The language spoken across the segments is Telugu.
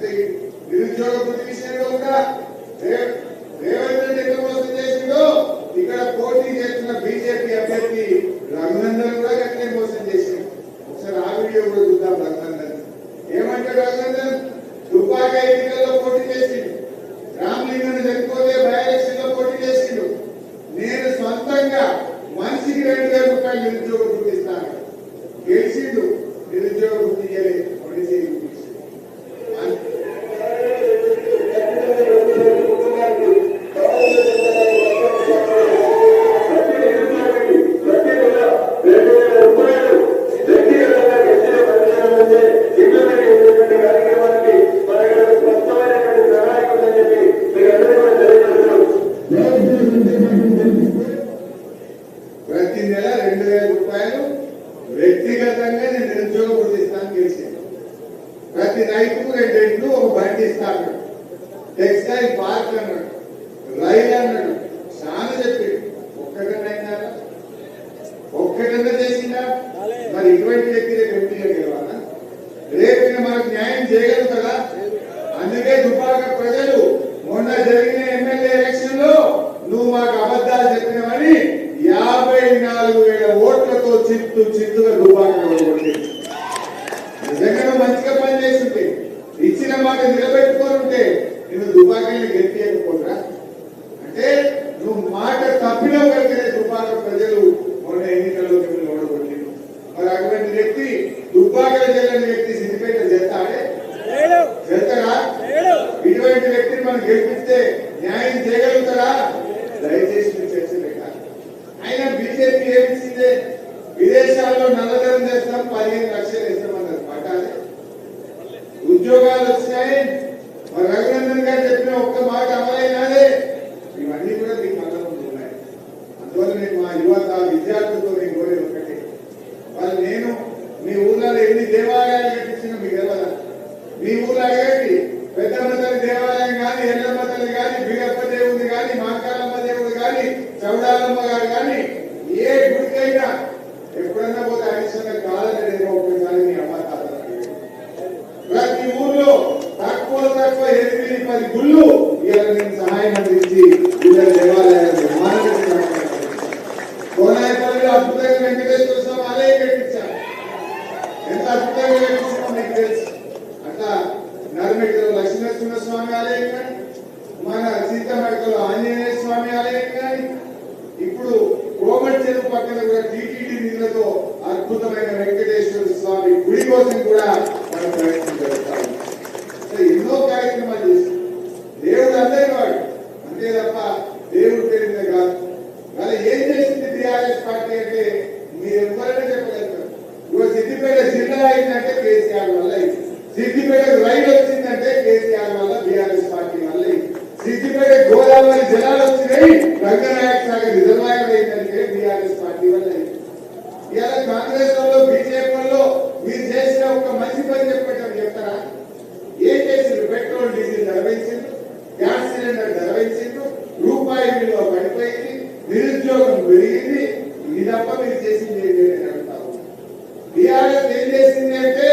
అంటే నిరుద్యోగ వృద్ధి విషయంలో కూడా రే- రేవంత్ రెడ్డి ఎంత మోసం చేసిందో ఇక్కడ పోటీ చేస్తున్న బీజేపీ అభ్యర్థి రఘునందన్ కూడా గట్లే మోసం చేసింది ఒకసారి ఆ వీడియో కూడా చూద్దాం రఘునందన్ ఏమంటాడు రఘునందన్ దుబ్బాక ఎన్నికల్లో పోటీ చేసిండు రామలింగన్ చనిపోతే బై ఎలక్షన్లో పోటీ చేసిండు నేను సొంతంగా మనిషికి రెండు వేల రూపాయలు నిరుద్యోగ la pila గుడి కోసం కూడా మనం ప్రయత్నం చేస్తాం. ఎన్నో కార్యక్రమాలు చేస్తాం. దేవుడు అందరి వాడు అంతే తప్ప దేవుడు పేరు మీద కాదు. మరి ఏం చేసింది టీఆర్ఎస్ పార్టీ అంటే మీరు ఎవరైనా చెప్పలేదు ఇవాళ సిద్దిపేట జిల్లా అయిందంటే కేసీఆర్ వల్ల అయింది సిద్దిపేట రైలు వచ్చిందంటే కేసీఆర్ వల్ల బీఆర్ఎస్ పార్టీ వల్ల అయింది సిద్దిపేట గోదావరి జలాలు వచ్చినాయి రంగనాయక సాగర్ రిజర్వాయర్ అయిందంటే బీఆర్ఎస్ పార్టీ వల్ల అయింది ఇవాళ కాంగ్రెస్ వాళ్ళు బీజేపీ వాళ్ళు మీరు చేసిన ఒక మంచి పని చెప్పటం చెప్తారా ఏం చేసిండ్రు పెట్రోల్ డీజిల్ ధర పెంచిండ్రు గ్యాస్ సిలిండర్ ధర పెంచిండ్రు రూపాయి విలువ పడిపోయింది నిరుద్యోగం పెరిగింది ఇది తప్ప మీరు చేసింది ఏంటి అని అడుగుతారు బీఆర్ఎస్ ఏం చేసింది అంటే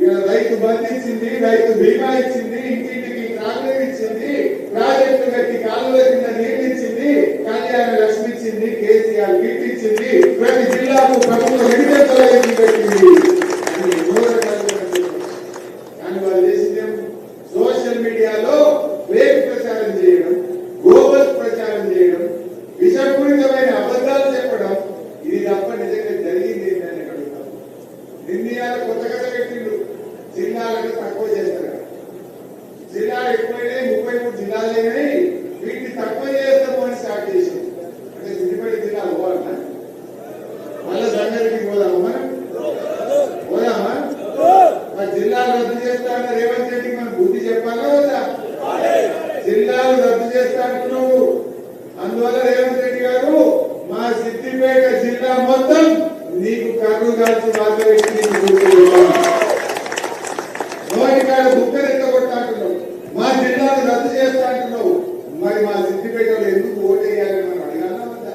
ఇలా రైతు బంధు ఇచ్చింది రైతు బీమా ఇచ్చింది ఇంటింటికి కాలువ ఇచ్చింది ప్రాజెక్టు కట్టి కాలువ కింద నీళ్ళు ఇచ్చింది కళ్యాణ లక్ష్మి ఇచ్చింది కేసీఆర్ కిట్ ఇచ్చింది ప్రతి జిల్లాకు ప్రభుత్వ మెడికల్ కాలేజీ పెట్టింది. కానీ వాళ్ళు చేసిందేం? సోషల్ మీడియాలో ఫేక్ ప్రచారం చేయడం. ఎక్కువైనాయి ముప్పై మూడు జిల్లాలు అయినాయి. వీటిని తక్కువ చేస్తాము అని స్టార్ట్ చేసాం అంటే సిద్దిపేట జిల్లా పోవాలన్నా మళ్ళా సంగారెడ్డికి పోదామా? పోదామా? మా జిల్లాలు రద్దు చేస్తాన రేవంత్ రెడ్డికి మనం బుద్ధి చెప్పాలా వద్దా? జిల్లాలు రద్దు చేస్తా అంటున్నావు. అందువల్ల రేవంత్ రెడ్డి గారు మా సిద్దిపేట జిల్లా మొత్తం నీకు కర్రు కాల్చి వాళ్ళ వ్యక్తి మరి మా సిద్దిపేటలో ఎందుకు ఓటేయాలని మనం అడగాలా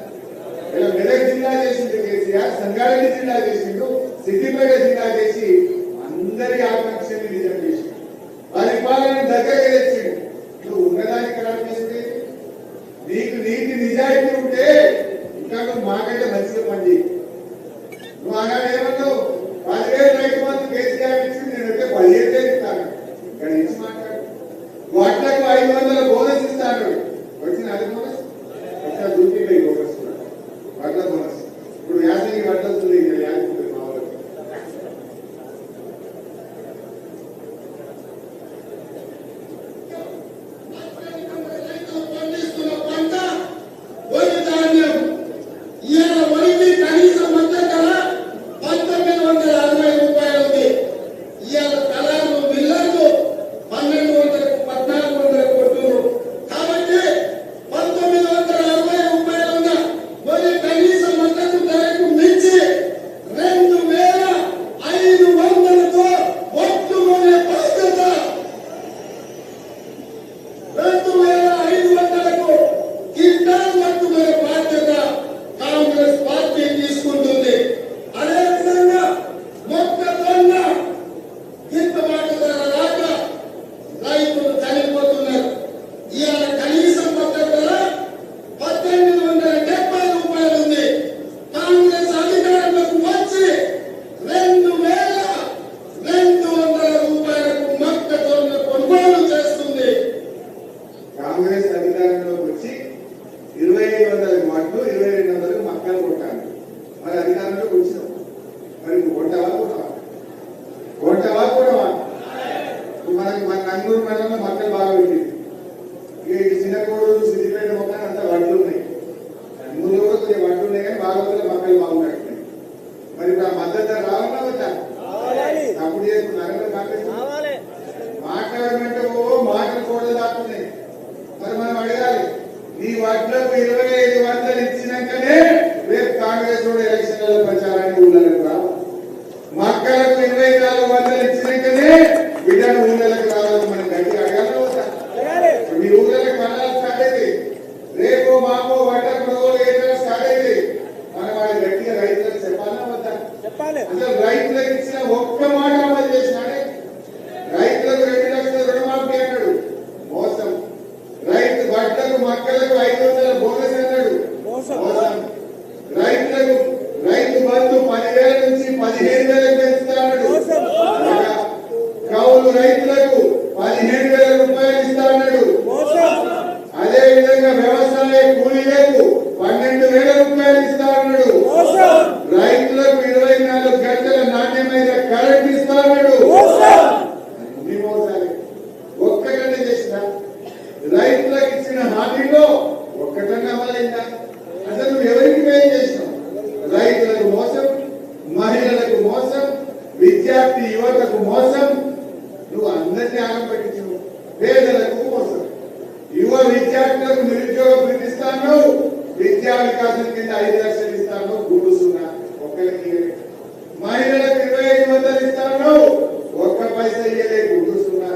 ఇలా మెదక్ జిల్లా చేసింది కేసీఆర్ సంగారెడ్డి జిల్లా చేసిండు సిద్దిపేట జిల్లా చేసి అందరి ఆకాంక్షని నిజం చేసిండు. వారి పాలన దగ్గర ఉన్నదానికి నీకు నీటి నిజాయితీ ఉంటే ఇంకా నువ్వు ధర రావాలా వద్దా అప్పుడు చేసుకున్నారు మాట్లాడుతున్నారు మాట్లాడమంటే ఓ మాటలు కూడా దాటున్నాయి మరి మనం అడగాలి నీ వడ్లకు ఇరవై ఐదు వందలు ఇచ్చినాకనే రేపు కాంగ్రెస్ కూడా ఎలక్షన్లలో ప్రచారానికి ఊళ్ళకు రా మక్కలకు ఇరవై నాలుగు వందలు ఇచ్చినాకనే బిడ్డను ఊళ్ళలకు రావాలి మనం గట్టి అడగాలి వద్దా? మీ ఊళ్ళకి మళ్ళా స్టార్ట్ అయింది రేపు మాపో వడ్లకు రోజులు ఏదైనా స్టార్ట్ అయింది మనం వాళ్ళ గట్టిగా రైతులకు చెప్పాలా వద్దా చెప్పాలి అసలు రైతులకు ఇచ్చిన ఒక్క మాట అమలు చేసినాడే రైతులకు రెండు లక్షల రుణమాఫీ అన్నాడు మోసం. రైతు బట్టలకు మక్కలకు ఐదు వందల బోనస్ అన్నాడు మోసం. రైతులకు రైతు బంధు పదివేల నుంచి పదిహేను వేలకు పెంచుతా అన్నాడు కౌలు రైతులకు పేదలకు వస్తుంది యువ విద్యార్థులకు నిరుద్యోగ భృతి ఇస్తాను. విద్యా వికాసం కింద ఐదు లక్షలు ఇస్తాను. గూడు సున్నా ఒక్కరికి మహిళలకు ఇరవై ఐదు వందలు ఇస్తాను. ఒక్క పైసా ఇయ్యలే. సున్నా.